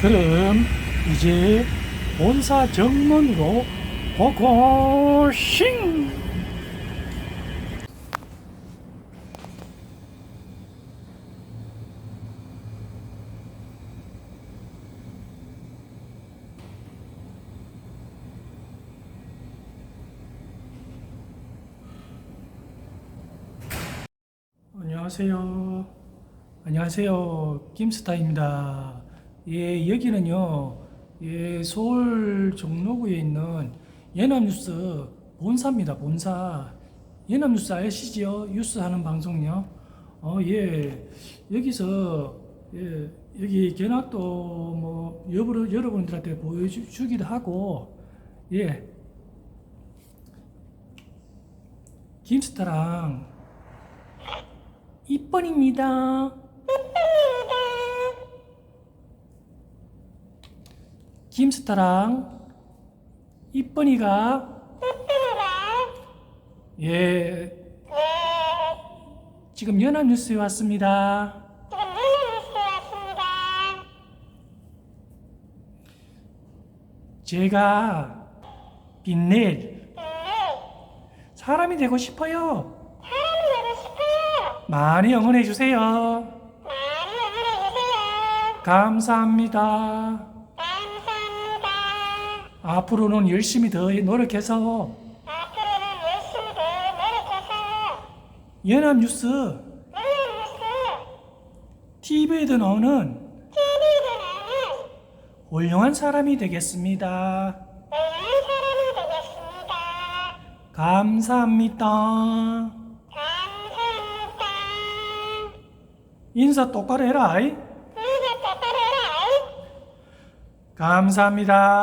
그럼 이제 본사 정문으로 고고싱! 안녕하세요. 안녕하세요. 김스타입니다. 예, 여기는요, 예, 서울 종로구에 있는 예남뉴스 본사입니다. 본사. 예남뉴스 아시죠? 뉴스 하는 방송요. 어, 예. 여기서, 예, 여기 견학도 뭐, 여러, 여러분들한테 보여주기도 하고, 예. 김스타랑 이번입니다. 김스타랑 이쁜이가 예 지금 연합뉴스에 왔습니다. 제가 빛낼 사람이 되고 싶어요. 많이 응원해 주세요. 감사합니다. 앞으로는 열심히 더 노력해서 연합뉴스 TV에도 나오는 훌륭한 사람이 되겠습니다. 감사합니다. 인사 똑바로 해라. 아이. 감사합니다.